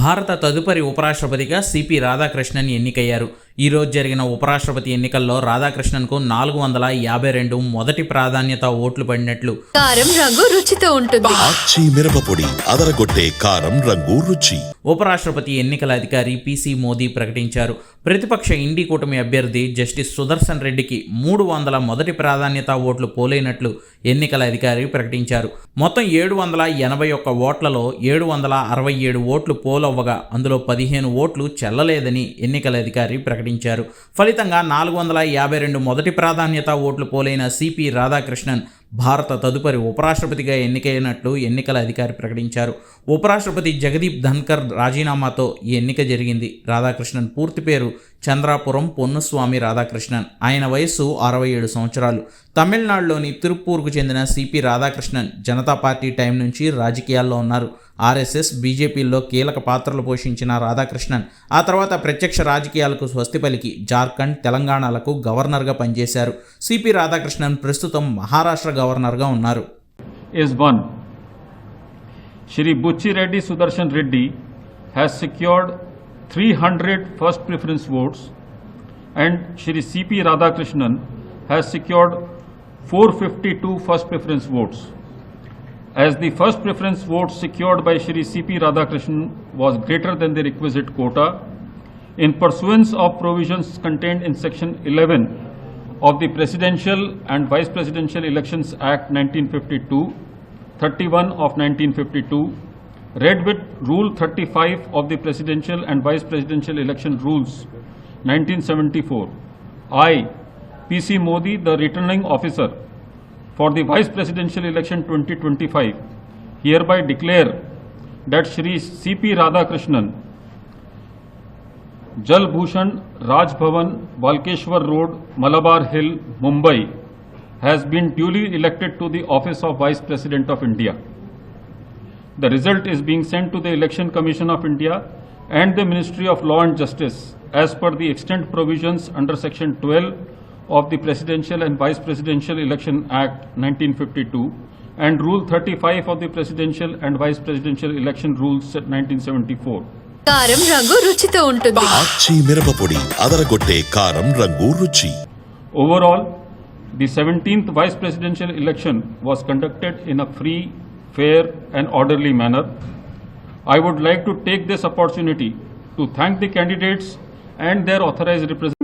భారత తదుపరి ఉపరాష్ట్రపతిగా సిపి రాధాకృష్ణన్ ఎన్నికయ్యారు. ఈ రోజు జరిగిన ఉపరాష్ట్రపతి ఎన్నికల్లో రాధాకృష్ణన్కు నాలుగు వందల యాభై రెండు మొదటి ప్రాధాన్యత ఓట్లు పడినట్లు. కారం రంగు రుచితో ఉంటుంది. ఆచి మిరపపొడి అదరగొట్టే కారం రంగు రుచి. ఉపరాష్ట్రపతి ఎన్నికల అధికారి పిసి మోదీ ప్రకటించారు. ప్రతిపక్ష ఇండి కూటమి అభ్యర్థి జస్టిస్ సుదర్శన్ రెడ్డికి మూడు వందల మొదటి ప్రాధాన్యత ఓట్లు పోలైనట్లు ఎన్నికల అధికారి ప్రకటించారు. మొత్తం ఏడు వందల ఎనభై ఒక్క ఓట్లలో ఏడు వందల అరవై ఏడు ఓట్లు పోలవ్వగా అందులో పదిహేను ఓట్లు చెల్లలేదని ఎన్నికల అధికారి ప్రకటించారు. ఫలితంగా నాలుగు వందల యాభై రెండు మొదటి ప్రాధాన్యత ఓట్లు పోలైన సిపి రాధాకృష్ణన్ భారత తదుపరి ఉపరాష్ట్రపతిగా ఎన్నికైనట్లు ఎన్నికల అధికారి ప్రకటించారు. ఉపరాష్ట్రపతి జగదీప్ ధన్కర్ రాజీనామాతో ఈ ఎన్నిక జరిగింది. రాధాకృష్ణన్ పూర్తి పేరు చంద్రాపురం పొన్నుస్వామి రాధాకృష్ణన్. ఆయన వయస్సు అరవై ఏడు సంవత్సరాలు. తమిళనాడులోని తిరుప్పూర్కు చెందిన CP Radhakrishnan Janata Party time నుంచి రాజకీయాల్లో ఉన్నారు. ఆర్ఎస్ఎస్ బీజేపీలో కీలక పాత్రలు పోషించిన రాధాకృష్ణన్ ఆ తర్వాత ప్రత్యక్ష రాజకీయాలకు స్వస్తి పలికి జార్ఖండ్ తెలంగాణలకు గవర్నర్గా పనిచేశారు. సిపి రాధాకృష్ణన్ ప్రస్తుతం మహారాష్ట్ర గవర్నర్గా ఉన్నారు is 1. Shri Buchi Reddy Sudarshan Reddy has secured 300 first preference votes and Shri CP Radhakrishnan has secured 452 first preference votes. As the first preference votes secured by Shri CP Radhakrishnan was greater than the requisite quota, in pursuance of provisions contained in section 11 of the Presidential and Vice Presidential Elections Act 1952, 31 of 1952, read with Rule 35 of the Presidential and Vice Presidential Election Rules 1974. I, PC Modi, the returning officer for the Vice Presidential Election 2025, hereby declare that Shri C.P. Radhakrishnan Jal Bhushan Raj Bhavan, Balkeshwar Road, Malabar Hill, Mumbai has been duly elected to the office of Vice President of India. The result is being sent to the Election Commission of India and the Ministry of Law and Justice as per the extent provisions under Section 12 of the Presidential and Vice Presidential Election Act 1952 and Rule 35 of the Presidential and Vice Presidential Election Rules 1974. కారం రంగు రుచితో ఉంటుంది ఆచి మిరపపొడి అదరగొట్టే కారం రంగు రుచి Overall, the 17th vice presidential election was conducted in a free, fair, and orderly manner. I would like to take this opportunity to thank the candidates and their authorized representatives.